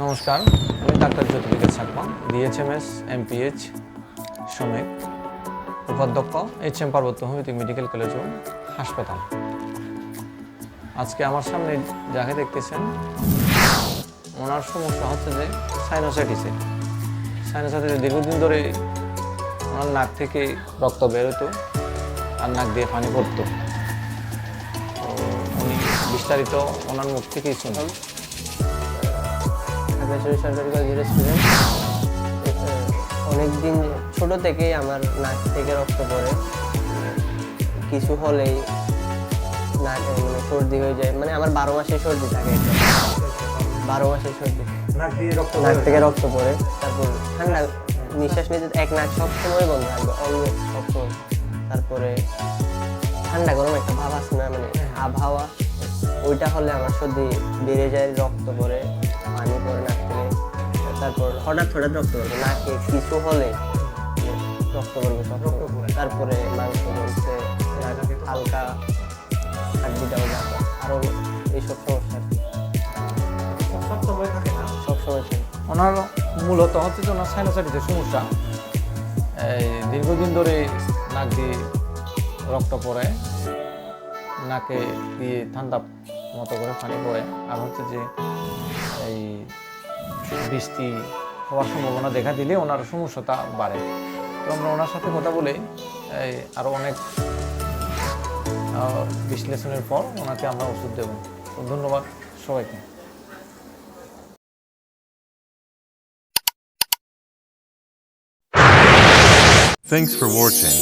নমস্কার, আমি doctor Jyotirbikash Chakma DHMS MPH সমেত উপাধ্যক্ষ এইচ এম পার্বত্য হোমিওপ্যাথিক মেডিকেল কলেজ ও হাসপাতাল। আজকে আমার সামনে যাকে দেখতেছেন, ওনার সমস্যা হচ্ছে যে সাইনোসাইটিসে সাইনোসাইটিসে দীর্ঘদিন ধরে ওনার নাক থেকে রক্ত বেরোতো আর নাক দিয়ে পানি পড়তো। উনি বিস্তারিত ওনার মুখ থেকেই শুনুন খাগড়াছড়ি সরকারি কলেজের স্টুডেন্ট অনেক দিন ছোট থেকেই আমার নাক থেকে রক্ত পড়ে। কিছু হলেই নাক মানে সর্দি হয়ে যায়। মানে আমার বারো মাসে সর্দি থাকে বারো মাসে সর্দি। নাক থেকে রক্ত পড়ে। তারপর ঠান্ডা নিঃশ্বাস নিতে এক নাক সবসময় বন্ধ থাকবে অলওয়েজ সবসময় তারপরে ঠান্ডা গরম একটা ভাব আছে না মানে আবহাওয়া ওইটা হলে আমার সর্দি বেড়ে যায় রক্ত থেকে তারপর হঠাৎ হঠাৎ রক্ত পড়বে নাকে কিছু হলে রক্ত পড়বে। তারপরে মাংস বলছে হালকা হাড্ডিটাও ব্যথা আরও এইসব সমস্যা আর কি। সবসময় থাকে ওনার মূলত হচ্ছে যে ওনার সাইনোসাইটিসের সমস্যা এই দীর্ঘদিন ধরে নাক দিয়ে রক্ত পড়ে নাকে দিয়ে ঠান্ডা মতো করে পানি পড়ে আর হচ্ছে যে এই বৃষ্টি হওয়ার সম্ভাবনা দেখা দিলে ওনার সমস্যাটা বাড়ে। তো আমরা ওনার সাথে কথা বলে আরও অনেক বিশ্লেষণের পর ওনাকে আমরা ওষুধ দেব। তো ধন্যবাদ সবাইকে। Thanks for watching.